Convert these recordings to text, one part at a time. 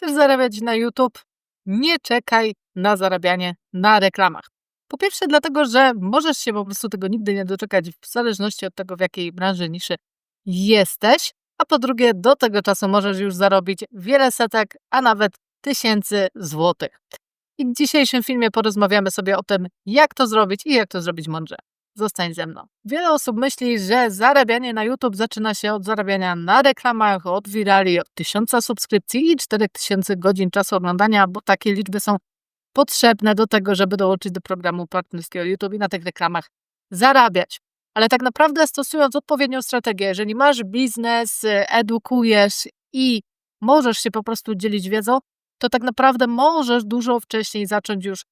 Chcesz zarabiać na YouTube? Nie czekaj na zarabianie na reklamach. Po pierwsze, dlatego, że możesz się po prostu tego nigdy nie doczekać, w zależności od tego, w jakiej branży, niszy jesteś. A po drugie, do tego czasu możesz już zarobić wiele setek, a nawet tysięcy złotych. I w dzisiejszym filmie porozmawiamy sobie o tym, jak to zrobić i jak to zrobić mądrze. Zostań ze mną. Wiele osób myśli, że zarabianie na YouTube zaczyna się od zarabiania na reklamach, od virali, od tysiąca subskrypcji i 4000 godzin czasu oglądania, bo takie liczby są potrzebne do tego, żeby dołączyć do programu partnerskiego YouTube i na tych reklamach zarabiać. Ale tak naprawdę stosując odpowiednią strategię, jeżeli masz biznes, edukujesz i możesz się po prostu dzielić wiedzą, to tak naprawdę możesz dużo wcześniej zacząć już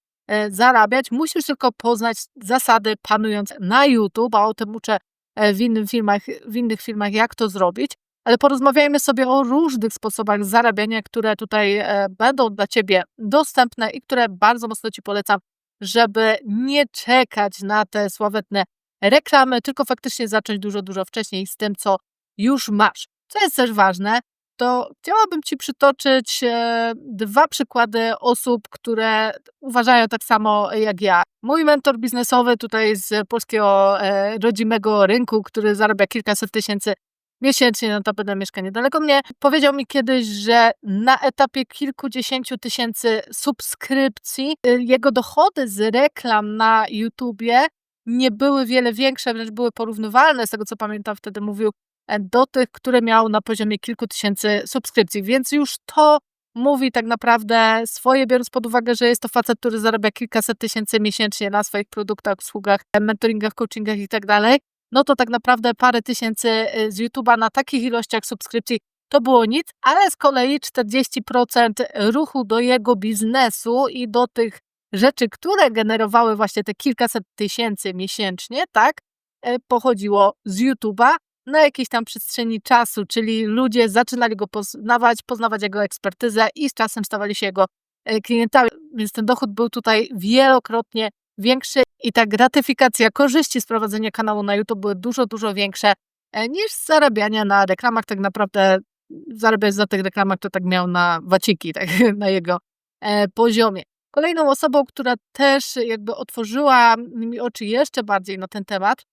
zarabiać. Musisz tylko poznać zasady panując na YouTube, a o tym uczę e, w, innym filmach, w innych filmach, jak to zrobić. Ale porozmawiajmy sobie o różnych sposobach zarabiania, które tutaj e, będą dla Ciebie dostępne i które bardzo mocno Ci polecam, żeby nie czekać na te sławetne reklamy, tylko faktycznie zacząć dużo, dużo wcześniej z tym, co już masz. Co jest też ważne, to chciałabym Ci przytoczyć e, dwa przykłady osób, które uważają tak samo jak ja. Mój mentor biznesowy tutaj z polskiego e, rodzimego rynku, który zarabia kilkaset tysięcy miesięcznie, no to będę mieszka niedaleko mnie, powiedział mi kiedyś, że na etapie kilkudziesięciu tysięcy subskrypcji y, jego dochody z reklam na YouTubie nie były wiele większe, wręcz były porównywalne, z tego co pamiętam wtedy mówił, E, do tych, które miał na poziomie kilku tysięcy subskrypcji. Więc już to mówi tak naprawdę swoje, biorąc pod uwagę, że jest to facet, który zarabia kilkaset tysięcy miesięcznie na swoich produktach, usługach, mentoringach, coachingach i tak dalej. No to tak naprawdę parę tysięcy y, z YouTube'a na takich ilościach subskrypcji to było nic, ale z kolei 40% ruchu do jego biznesu i do tych rzeczy, które generowały właśnie te kilkaset tysięcy miesięcznie, tak, e, pochodziło z YouTube'a, na jakiejś tam przestrzeni czasu, czyli ludzie zaczynali go poznawać, poznawać jego ekspertyzę i z czasem stawali się jego e, klientami, więc ten dochód był tutaj wielokrotnie większy i ta gratyfikacja, korzyści z prowadzenia kanału na YouTube były dużo, dużo większe e, niż zarabiania na reklamach. Tak naprawdę zarabiać za tych reklamach to tak miał na waciki, tak, na jego e, poziomie. Kolejną osobą, która też jakby otworzyła mi oczy jeszcze bardziej na ten temat,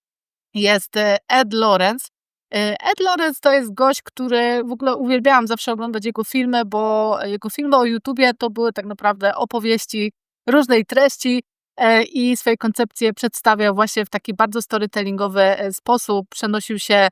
jest Ed Lawrence. E, Ed Lorenz to jest gość, który w ogóle uwielbiałam zawsze oglądać jego filmy, bo jego filmy o YouTubie to były tak naprawdę opowieści różnej treści e, i swoje koncepcje przedstawiał właśnie w taki bardzo storytellingowy e, sposób. Przenosił się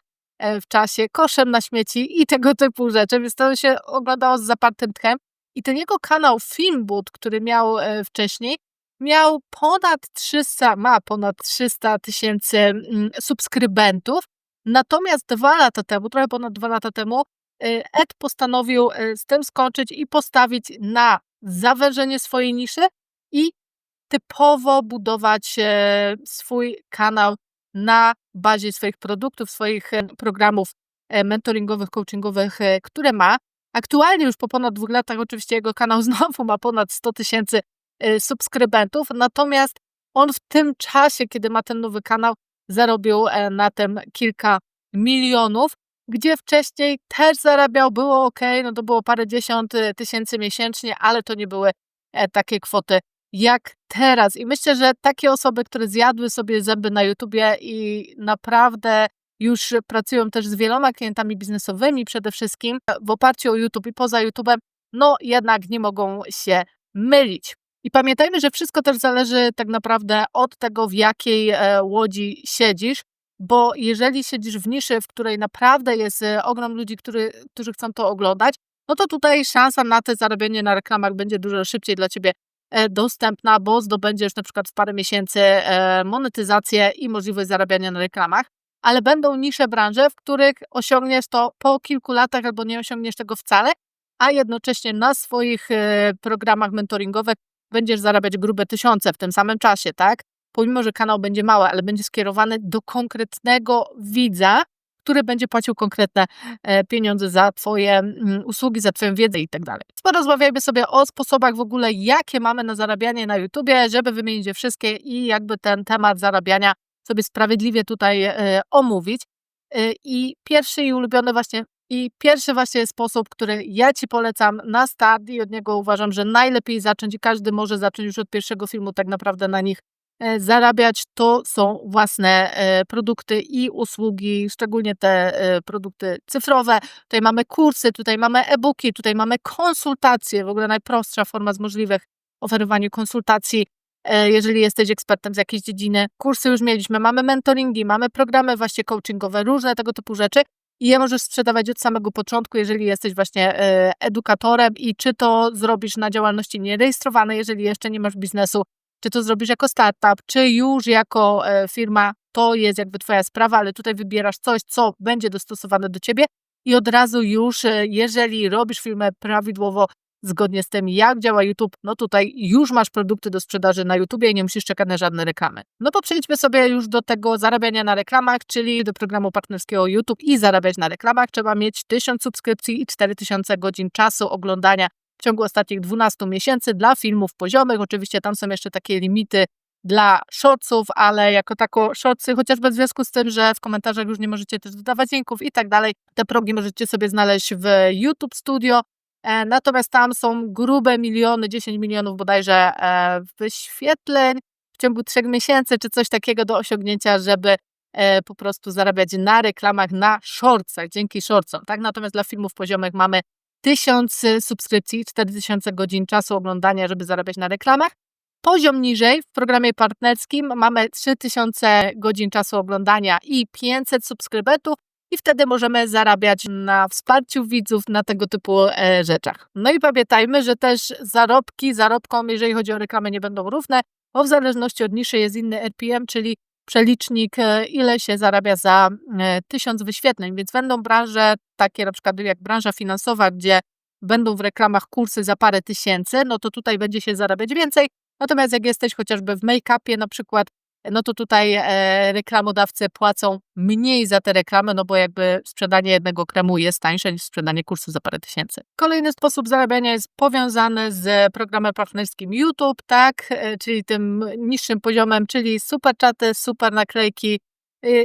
w czasie koszem na śmieci i tego typu rzeczy, więc to się oglądało z zapartym tchem. I ten jego kanał Filmboot, który miał wcześniej, miał ponad 300, ma ponad 300 tysięcy mm, subskrybentów Natomiast dwa lata temu, trochę ponad dwa lata temu, y, Ed postanowił y, z tym skończyć i postawić na zawężenie swojej niszy i typowo budować e, swój kanał na bazie swoich produktów, swoich e, programów e, mentoringowych, coachingowych, które ma. Aktualnie już po ponad dwóch latach oczywiście jego kanał znowu ma ponad 100 tysięcy subskrybentów, natomiast on w tym czasie, kiedy ma ten nowy kanał, zarobił e, na tym kilka milionów, gdzie wcześniej też zarabiał, było ok, no to było parę dziesiąt e, tysięcy miesięcznie, ale to nie były e, takie kwoty jak teraz. I myślę, że takie osoby, które zjadły sobie zęby na YouTubie i naprawdę już pracują też z wieloma klientami biznesowymi przede wszystkim w oparciu o YouTube i poza YouTubem, no jednak nie mogą się mylić. I pamiętajmy, że wszystko też zależy tak naprawdę od tego, w jakiej e, łodzi siedzisz, bo jeżeli siedzisz w niszy, w której naprawdę jest e, ogrom ludzi, który, którzy chcą to oglądać, no to tutaj szansa na te zarabianie na reklamach będzie dużo szybciej dla Ciebie e, dostępna, bo zdobędziesz na przykład w parę miesięcy monetyzację i możliwość zarabiania na reklamach, ale będą nisze branże, w których osiągniesz to po kilku latach albo nie osiągniesz tego wcale, a jednocześnie na swoich programach mentoringowych będziesz zarabiać grube tysiące w tym samym czasie, tak? Pomimo, że kanał będzie mały, ale będzie skierowany do konkretnego widza, który będzie płacił konkretne e, pieniądze za Twoje mm, usługi, za Twoją wiedzę i tak dalej. Porozmawiajmy sobie o sposobach w ogóle, jakie mamy na zarabianie na YouTubie, żeby wymienić je wszystkie i jakby ten temat zarabiania sobie sprawiedliwie tutaj e, omówić. E, I pierwszy i ulubiony właśnie I pierwszy właśnie sposób, który ja Ci polecam na start i od niego uważam, że najlepiej zacząć i każdy może zacząć już od pierwszego filmu tak naprawdę na nich e, zarabiać, to są własne e, produkty i usługi, szczególnie te e, produkty cyfrowe. Tutaj mamy kursy, tutaj mamy e-booki, tutaj mamy konsultacje, w ogóle najprostsza forma z możliwych oferowania konsultacji jeżeli jesteś ekspertem z jakiejś dziedziny. Kursy już mieliśmy, mamy mentoringi, mamy programy właśnie coachingowe, różne tego typu rzeczy i je możesz sprzedawać od samego początku, jeżeli jesteś właśnie e, edukatorem i czy to zrobisz na działalności nierejestrowanej, jeżeli jeszcze nie masz biznesu, czy to zrobisz jako startup, czy już jako e, firma, to jest jakby twoja sprawa, ale tutaj wybierasz coś, co będzie dostosowane do ciebie i od razu już, e, jeżeli robisz filmę prawidłowo, zgodnie z tym, jak działa YouTube, no tutaj już masz produkty do sprzedaży na YouTube i nie musisz czekać na żadne reklamy. No to przejdźmy sobie już do tego zarabiania na reklamach, czyli do programu partnerskiego YouTube i zarabiać na reklamach. Trzeba mieć 1000 subskrypcji i 4000 godzin czasu oglądania w ciągu ostatnich 12 miesięcy dla filmów poziomych. Oczywiście tam są jeszcze takie limity dla shortsów, ale jako tako shortsy, chociażby w związku z tym, że w komentarzach już nie możecie też dodawać linków i tak dalej, te progi możecie sobie znaleźć w YouTube Studio. E, natomiast tam są grube miliony, 10 milionów bodajże e, wyświetleń w ciągu trzech miesięcy, czy coś takiego do osiągnięcia, żeby e, po prostu zarabiać na reklamach, na shortsach, dzięki shortsom. Tak? Natomiast dla filmów poziomych mamy 1000 subskrypcji, 4000 godzin czasu oglądania, żeby zarabiać na reklamach. Poziom niżej w programie partnerskim mamy 3000 godzin czasu oglądania i 500 subskrybentów, i wtedy możemy zarabiać na wsparciu widzów, na tego typu e, rzeczach. No i pamiętajmy, że też zarobki zarobkom, jeżeli chodzi o reklamę, nie będą równe, bo w zależności od niszy jest inny RPM, czyli przelicznik, e, ile się zarabia za e, tysiąc wyświetleń, więc będą branże takie na przykład jak branża finansowa, gdzie będą w reklamach kursy za parę tysięcy, no to tutaj będzie się zarabiać więcej. Natomiast jak jesteś chociażby w make-upie na przykład, no to tutaj e, reklamodawcy płacą mniej za te reklamy, no bo jakby sprzedanie jednego kremu jest tańsze niż sprzedanie kursu za parę tysięcy. Kolejny sposób zarabiania jest powiązany z programem partnerskim YouTube, tak, e, czyli tym niższym poziomem, czyli super czaty, super naklejki,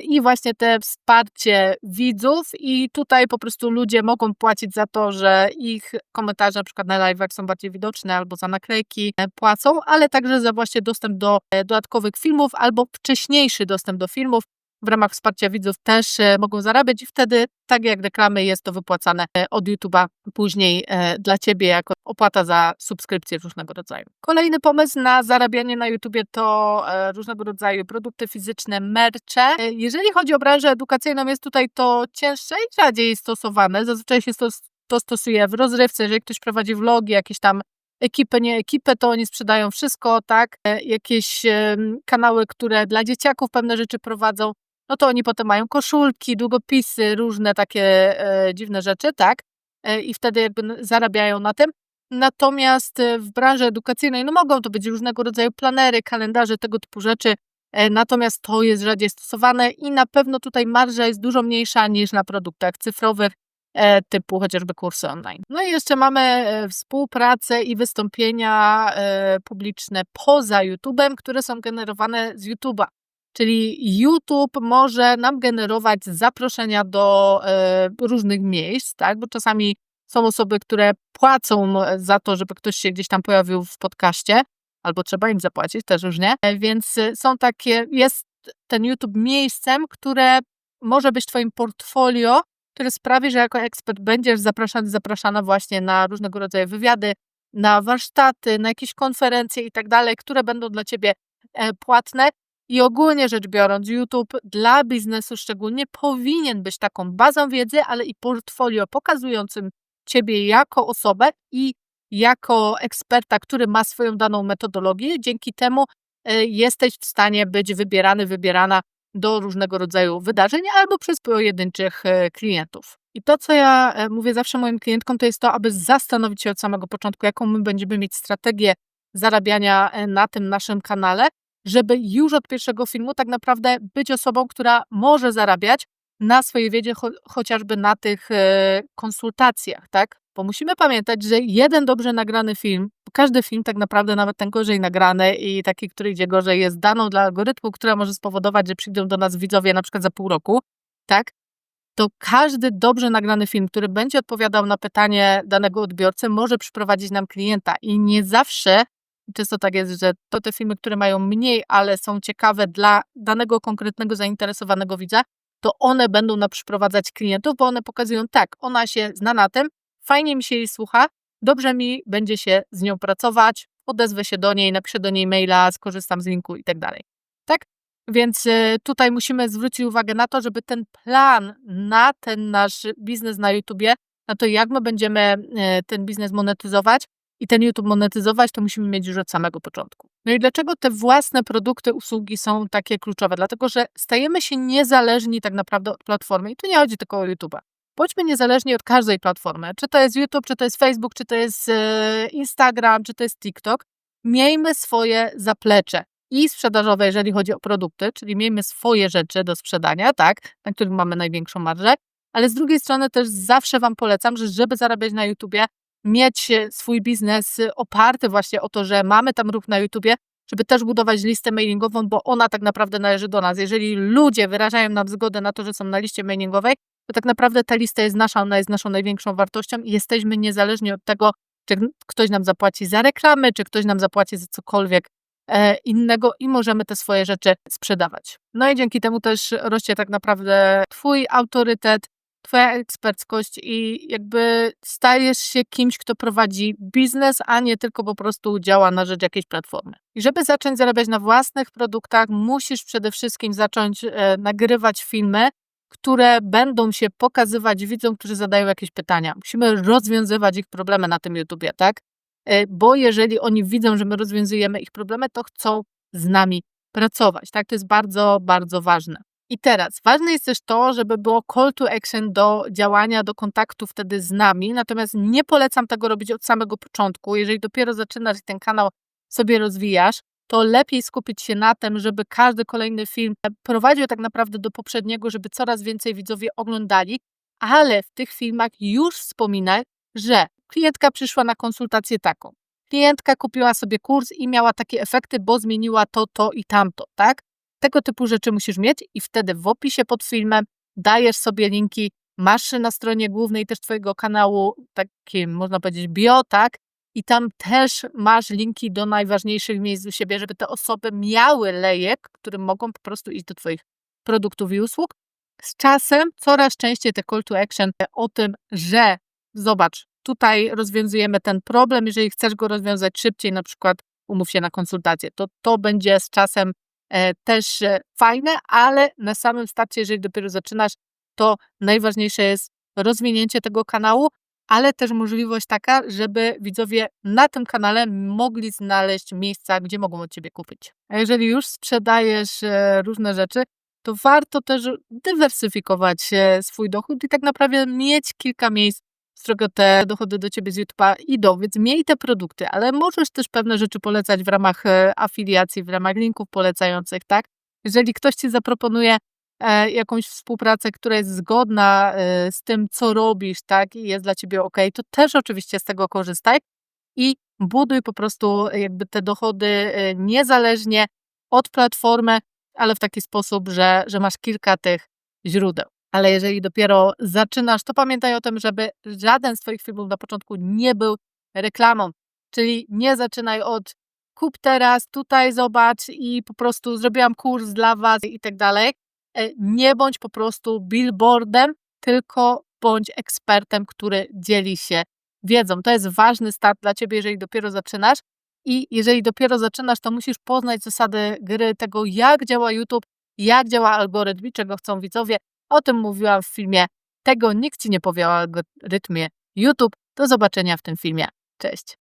i właśnie te wsparcie widzów i tutaj po prostu ludzie mogą płacić za to, że ich komentarze na przykład na live'ach są bardziej widoczne albo za naklejki e, płacą, ale także za właśnie dostęp do e, dodatkowych filmów albo wcześniejszy dostęp do filmów w ramach wsparcia widzów też e, mogą zarabiać i wtedy, tak jak reklamy, jest to wypłacane e, od YouTube'a później e, dla Ciebie jako opłata za subskrypcję różnego rodzaju. Kolejny pomysł na zarabianie na YouTubie to różnego rodzaju produkty fizyczne, mercze. Jeżeli chodzi o branżę edukacyjną, jest tutaj to cięższe i rzadziej stosowane. Zazwyczaj się to, to stosuje w rozrywce, jeżeli ktoś prowadzi vlogi, jakieś tam ekipę, nie ekipę, to oni sprzedają wszystko, tak? Jakieś kanały, które dla dzieciaków pewne rzeczy prowadzą, no to oni potem mają koszulki, długopisy, różne takie e, dziwne rzeczy, tak? E, I wtedy jakby zarabiają na tym. Natomiast e, w branży edukacyjnej, no mogą to być różnego rodzaju planery, kalendarze, tego typu rzeczy. E, natomiast to jest rzadziej stosowane i na pewno tutaj marża jest dużo mniejsza niż na produktach cyfrowych e, typu chociażby kursy online. No i jeszcze mamy e, współpracę i wystąpienia publiczne poza YouTube'em, które są generowane z YouTube'a. Czyli YouTube może nam generować zaproszenia do e, różnych miejsc, tak? Bo czasami są osoby, które płacą za to, żeby ktoś się gdzieś tam pojawił w podcaście, albo trzeba im zapłacić, też różnie. E, więc są takie, jest ten YouTube miejscem, które może być Twoim portfolio, które sprawi, że jako ekspert będziesz zapraszany, zapraszana właśnie na różnego rodzaju wywiady, na warsztaty, na jakieś konferencje i tak dalej, które będą dla Ciebie e, płatne i ogólnie rzecz biorąc, YouTube dla biznesu szczególnie powinien być taką bazą wiedzy, ale i portfolio pokazującym Ciebie jako osobę i jako eksperta, który ma swoją daną metodologię. Dzięki temu e, jesteś w stanie być wybierany, wybierana do różnego rodzaju wydarzeń albo przez pojedynczych e, klientów. I to, co ja e, mówię zawsze moim klientkom, to jest to, aby zastanowić się od samego początku, jaką my będziemy mieć strategię zarabiania na tym naszym kanale, żeby już od pierwszego filmu tak naprawdę być osobą, która może zarabiać na swojej wiedzie, cho chociażby na tych e, konsultacjach, tak? Bo musimy pamiętać, że jeden dobrze nagrany film, każdy film tak naprawdę, nawet ten gorzej nagrany i taki, który idzie gorzej, jest daną dla algorytmu, która może spowodować, że przyjdą do nas widzowie na przykład za pół roku, tak? to każdy dobrze nagrany film, który będzie odpowiadał na pytanie danego odbiorcy, może przyprowadzić nam klienta. I nie zawsze, często tak jest, że to te filmy, które mają mniej, ale są ciekawe dla danego konkretnego zainteresowanego widza, to one będą nam przyprowadzać klientów, bo one pokazują, tak, ona się zna na tym, fajnie mi się jej słucha, dobrze mi będzie się z nią pracować, odezwę się do niej, napiszę do niej maila, skorzystam z linku i tak dalej. Tak? Więc e, tutaj musimy zwrócić uwagę na to, żeby ten plan na ten nasz biznes na YouTubie, na to jak my będziemy e, ten biznes monetyzować i ten YouTube monetyzować, to musimy mieć już od samego początku. No i dlaczego te własne produkty, usługi są takie kluczowe? Dlatego, że stajemy się niezależni tak naprawdę od platformy i tu nie chodzi tylko o YouTube'a. Bądźmy niezależni od każdej platformy, czy to jest YouTube, czy to jest Facebook, czy to jest e, Instagram, czy to jest TikTok. Miejmy swoje zaplecze i sprzedażowe, jeżeli chodzi o produkty, czyli miejmy swoje rzeczy do sprzedania, tak, na których mamy największą marżę, ale z drugiej strony też zawsze Wam polecam, że żeby zarabiać na YouTubie, mieć swój biznes oparty właśnie o to, że mamy tam ruch na YouTubie, żeby też budować listę mailingową, bo ona tak naprawdę należy do nas. Jeżeli ludzie wyrażają nam zgodę na to, że są na liście mailingowej, to tak naprawdę ta lista jest nasza, ona jest naszą największą wartością i jesteśmy niezależni od tego, czy ktoś nam zapłaci za reklamy, czy ktoś nam zapłaci za cokolwiek e, innego i możemy te swoje rzeczy sprzedawać. No i dzięki temu też rośnie tak naprawdę Twój autorytet, Twoja eksperckość i jakby stajesz się kimś, kto prowadzi biznes, a nie tylko po prostu działa na rzecz jakiejś platformy. I żeby zacząć zarabiać na własnych produktach, musisz przede wszystkim zacząć e, nagrywać filmy, które będą się pokazywać widzom, którzy zadają jakieś pytania. Musimy rozwiązywać ich problemy na tym YouTubie, tak? E, bo jeżeli oni widzą, że my rozwiązujemy ich problemy, to chcą z nami pracować, tak? To jest bardzo, bardzo ważne. I teraz ważne jest też to, żeby było call to action do działania, do kontaktu wtedy z nami. Natomiast nie polecam tego robić od samego początku. Jeżeli dopiero zaczynasz i ten kanał sobie rozwijasz, to lepiej skupić się na tym, żeby każdy kolejny film prowadził tak naprawdę do poprzedniego, żeby coraz więcej widzowie oglądali, ale w tych filmach już wspominaj, że klientka przyszła na konsultację taką. Klientka kupiła sobie kurs i miała takie efekty, bo zmieniła to, to i tamto, tak? Tego typu rzeczy musisz mieć i wtedy w opisie pod filmem dajesz sobie linki, masz na stronie głównej też Twojego kanału, takim można powiedzieć bio, tak? I tam też masz linki do najważniejszych miejsc u siebie, żeby te osoby miały lejek, którym mogą po prostu iść do Twoich produktów i usług. Z czasem coraz częściej te call to action o tym, że zobacz, tutaj rozwiązujemy ten problem, jeżeli chcesz go rozwiązać szybciej, na przykład umów się na konsultację, to to będzie z czasem też e, fajne, ale na samym starcie, jeżeli dopiero zaczynasz, to najważniejsze jest rozwinięcie tego kanału, ale też możliwość taka, żeby widzowie na tym kanale mogli znaleźć miejsca, gdzie mogą od Ciebie kupić. A jeżeli już sprzedajesz e, różne rzeczy, to warto też dywersyfikować swój dochód i tak naprawdę mieć kilka miejsc, z którego te dochody do ciebie z YouTube'a idą, więc miej te produkty, ale możesz też pewne rzeczy polecać w ramach e, afiliacji, w ramach linków polecających, tak? Jeżeli ktoś ci zaproponuje e, jakąś współpracę, która jest zgodna e, z tym, co robisz, tak, i jest dla ciebie ok, to też oczywiście z tego korzystaj i buduj po prostu jakby te dochody niezależnie od platformy, ale w taki sposób, że, że masz kilka tych źródeł. Ale jeżeli dopiero zaczynasz, to pamiętaj o tym, żeby żaden z Twoich filmów na początku nie był reklamą. Czyli nie zaczynaj od kup teraz, tutaj zobacz i po prostu zrobiłam kurs dla Was i tak dalej. E, nie bądź po prostu billboardem, tylko bądź ekspertem, który dzieli się wiedzą. To jest ważny start dla Ciebie, jeżeli dopiero zaczynasz. I jeżeli dopiero zaczynasz, to musisz poznać zasady gry, tego jak działa YouTube, jak działa algorytm i czego chcą widzowie, o tym mówiłam w filmie. Tego nikt Ci nie powie o algorytmie YouTube. Do zobaczenia w tym filmie. Cześć.